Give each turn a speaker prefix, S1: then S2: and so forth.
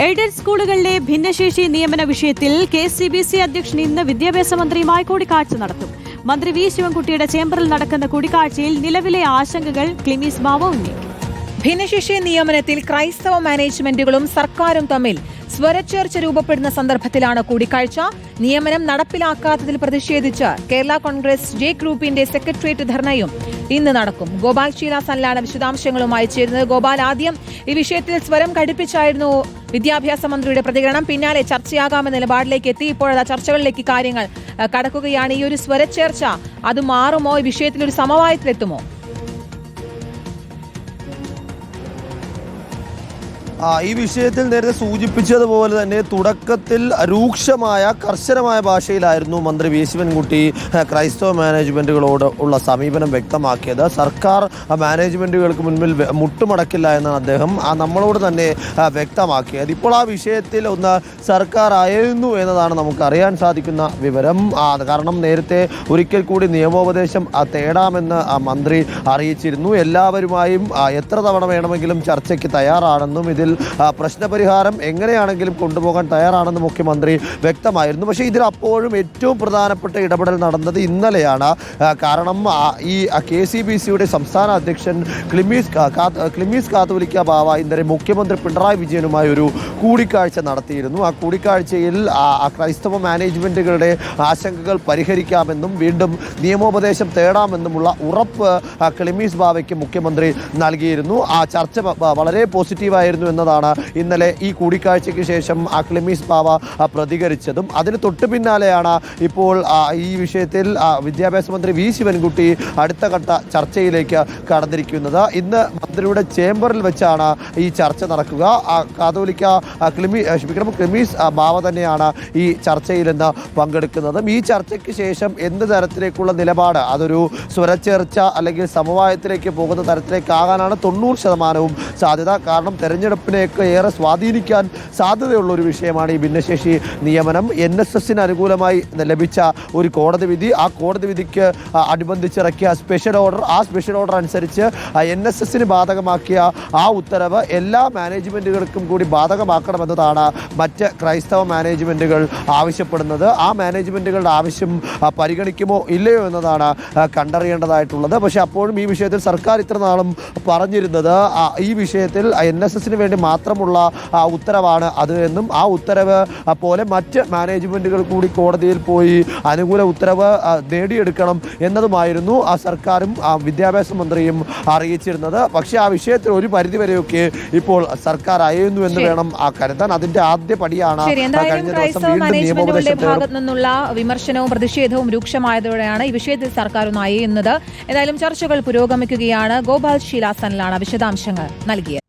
S1: Aided സ്കൂളുകളിലെ ഭിന്നശേഷി നിയമന വിഷയത്തിൽ കെ സി ബി സി അധ്യക്ഷൻ ഇന്ന് വിദ്യാഭ്യാസ മന്ത്രിയുമായി കൂടിക്കാഴ്ച നടത്തും. മന്ത്രി വി ശിവൻകുട്ടിയുടെ ചേംബറിൽ നടക്കുന്ന കൂടിക്കാഴ്ചയിൽ നിലവിലെ ആശങ്കകൾ ക്ലിമീസ് ബാവ ഉന്നയിക്കും
S2: ഭിന്നശേഷി നിയമനത്തിൽ ക്രൈസ്തവ മാനേജ്മെന്റുകളും സർക്കാരും തമ്മിൽ സ്വരച്ചേർച്ച രൂപപ്പെടുന്ന സന്ദർഭത്തിലാണ് കൂടിക്കാഴ്ച. നിയമനം നടപ്പിലാക്കാത്തതിൽ പ്രതിഷേധിച്ച് കേരള കോൺഗ്രസ് ജെ ഗ്രൂപ്പിന്റെ സെക്രട്ടേറിയറ്റ് ധർണയും ഇന്ന് നടക്കും. ഗോപാൽ ഷീല സല്ലാണ് വിശദാംശങ്ങളുമായി ചേരുന്നത് ഗോപാൽ. ആദ്യം ഈ വിഷയത്തിൽ സ്വരം ഘടിപ്പിച്ചായിരുന്നു വിദ്യാഭ്യാസ മന്ത്രിയുടെ പ്രതികരണം. പിന്നാലെ ചർച്ചയാകാമെന്ന നിലപാടിലേക്ക് എത്തി. ഇപ്പോഴത്തെ ചർച്ചകളിലേക്ക് കാര്യങ്ങൾ കടക്കുകയാണ്. ഈ ഒരു സ്വരച്ചേർച്ച അത് മാറുമോ? ഈ വിഷയത്തിൽ ഒരു സമവായത്തിലെത്തുമോ?
S3: ഈ വിഷയത്തിൽ നേരത്തെ സൂചിപ്പിച്ചതുപോലെ തന്നെ തുടക്കത്തിൽ രൂക്ഷമായ കർശനമായ ഭാഷയിലായിരുന്നു മന്ത്രി വി. ശിവൻകുട്ടി ക്രൈസ്തവ മാനേജ്മെന്റുകളോട് ഉള്ള സമീപനം വ്യക്തമാക്കിയത്. സർക്കാർ മാനേജ്മെന്റുകൾക്ക് മുൻപിൽ മുട്ടുമടക്കില്ല എന്നാണ് അദ്ദേഹം ആ, നമ്മളോട് തന്നെ വ്യക്തമാക്കിയത്. ഇപ്പോൾ ആ വിഷയത്തിൽ ഒന്ന് സർക്കാർ അയരുന്നു എന്നതാണ് നമുക്ക് അറിയാൻ സാധിക്കുന്ന വിവരം. ആ, കാരണം നേരത്തെ ഒരിക്കൽ കൂടി നിയമോപദേശം ആ, തേടാമെന്ന് ആ, മന്ത്രി അറിയിച്ചിരുന്നു. എല്ലാവരുമായും എത്ര തവണ വേണമെങ്കിലും ചർച്ചയ്ക്ക് തയ്യാറാണെന്നും ഇതിൽ ആ, പ്രശ്നപരിഹാരം എങ്ങനെയാണെങ്കിലും കൊണ്ടുപോകാൻ തയ്യാറാണെന്ന് മുഖ്യമന്ത്രി വ്യക്തമായിരുന്നു. പക്ഷേ ഇതിൽ അപ്പോഴും ഏറ്റവും പ്രധാനപ്പെട്ട ഇടപെടൽ നടന്നത് ഇന്നലെയാണ്. കാരണം ഈ കെ സി ബി സിയുടെ സംസ്ഥാന അധ്യക്ഷൻ ക്ലിമീസ് ക്ലിമീസ് കാത്തോലിക്ക ബാവ ഇന്നലെ മുഖ്യമന്ത്രി പിണറായി വിജയനുമായി ഒരു കൂടിക്കാഴ്ച നടത്തിയിരുന്നു. ആ കൂടിക്കാഴ്ചയിൽ ക്രൈസ്തവ മാനേജ്മെന്റുകളുടെ ആശങ്കകൾ പരിഹരിക്കാമെന്നും വീണ്ടും നിയമോപദേശം തേടാമെന്നുമുള്ള ഉറപ്പ് ക്ലിമീസ് ബാവയ്ക്ക് മുഖ്യമന്ത്രി നൽകിയിരുന്നു. ആ ചർച്ച വളരെ പോസിറ്റീവായിരുന്നു എന്നതാണ് ഇന്നലെ ഈ കൂടിക്കാഴ്ചയ്ക്ക് ശേഷം അക്ലിമീസ് ക്ലിമീസ് ബാവ പ്രതികരിച്ചതും. അതിന് തൊട്ട് പിന്നാലെയാണ് ഇപ്പോൾ ഈ വിഷയത്തിൽ വിദ്യാഭ്യാസ മന്ത്രി വി ശിവൻകുട്ടി അടുത്ത ഘട്ട ചർച്ചയിലേക്ക് കടന്നിരിക്കുന്നത്. ഇന്ന് മന്ത്രിയുടെ ചേംബറിൽ വെച്ചാണ് ഈ ചർച്ച നടക്കുക. കാതോലിക്ക ക്ലിമി ക്ഷമിക്കണം ക്ലിമീസ് ബാവ തന്നെയാണ് ഈ ചർച്ചയിൽ ഇന്ന് പങ്കെടുക്കുന്നതും. ഈ ചർച്ചയ്ക്ക് ശേഷം എന്ത് തരത്തിലേക്കുള്ള നിലപാട്? അതൊരു സ്വരച്ചേർച്ച അല്ലെങ്കിൽ സമവായത്തിലേക്ക് പോകുന്ന തരത്തിലേക്കാകാനാണ് തൊണ്ണൂറ് ശതമാനവും സാധ്യത. കാരണം തെരഞ്ഞെടുപ്പിനെയൊക്കെ ഏറെ സ്വാധീനിക്കാൻ സാധ്യതയുള്ള ഒരു വിഷയമാണ് ഈ ഭിന്നശേഷി നിയമനം. എൻ എസ് എസിന് അനുകൂലമായി ലഭിച്ച ഒരു കോടതി വിധി. ആ കോടതി വിധിക്ക് അനുബന്ധിച്ചിറക്കിയ സ്പെഷ്യൽ ഓർഡർ. ആ സ്പെഷ്യൽ ഓർഡർ അനുസരിച്ച് എൻ എസ് എസിന് ബാധകമാക്കിയ ആ ഉത്തരവ് എല്ലാ മാനേജ്മെന്റുകൾക്കും കൂടി ബാധകമാക്കണമെന്നതാണ് മറ്റ് ക്രൈസ്തവ മാനേജ്മെന്റുകൾ ആവശ്യപ്പെടുന്നത്. ആ മാനേജ്മെന്റുകളുടെ ആവശ്യം പരിഗണിക്കുമോ ഇല്ലയോ എന്നതാണ് കണ്ടറിയേണ്ടതായിട്ടുള്ളത്. പക്ഷേ അപ്പോഴും ഈ വിഷയത്തിൽ സർക്കാർ ഇത്ര നാളും പറഞ്ഞിരുന്നത് ഈ വിഷയത്തിൽ എൻ എസ് എസിന് വേണ്ടി മാത്രമുള്ള ഉത്തരവാണ് അത് എന്നും. ആ ഉത്തരവ് പോലെ മറ്റ് മാനേജ്മെന്റുകൾ കൂടി കോടതിയിൽ പോയി അനുകൂല ഉത്തരവ് നേടിയെടുക്കണം എന്നതുമായിരുന്നു ആ സർക്കാരും വിദ്യാഭ്യാസ മന്ത്രിയും അറിയിച്ചിരുന്നത്. പക്ഷേ ആ വിഷയത്തിൽ ഒരു പരിധിവരെയൊക്കെ ഇപ്പോൾ സർക്കാർ അയയുന്നു എന്ന് വേണം ആ കരുതാൻ അതിന്റെ ആദ്യ പടിയാണ്. കഴിഞ്ഞ ദിവസം.
S2: ഭാഗത്തു നിന്നുള്ള വിമർശനവും പ്രതിഷേധവും രൂക്ഷമായതോടെയാണ് ഈ വിഷയത്തിൽ സർക്കാർ ഒന്ന് അയയുന്നത്. ഏതായാലും ചർച്ചകൾ പുരോഗമിക്കുകയാണ്. ഗോപാൽ ശീലാസനിലാണ് വിശദാംശങ്ങൾ നൽകിയത്.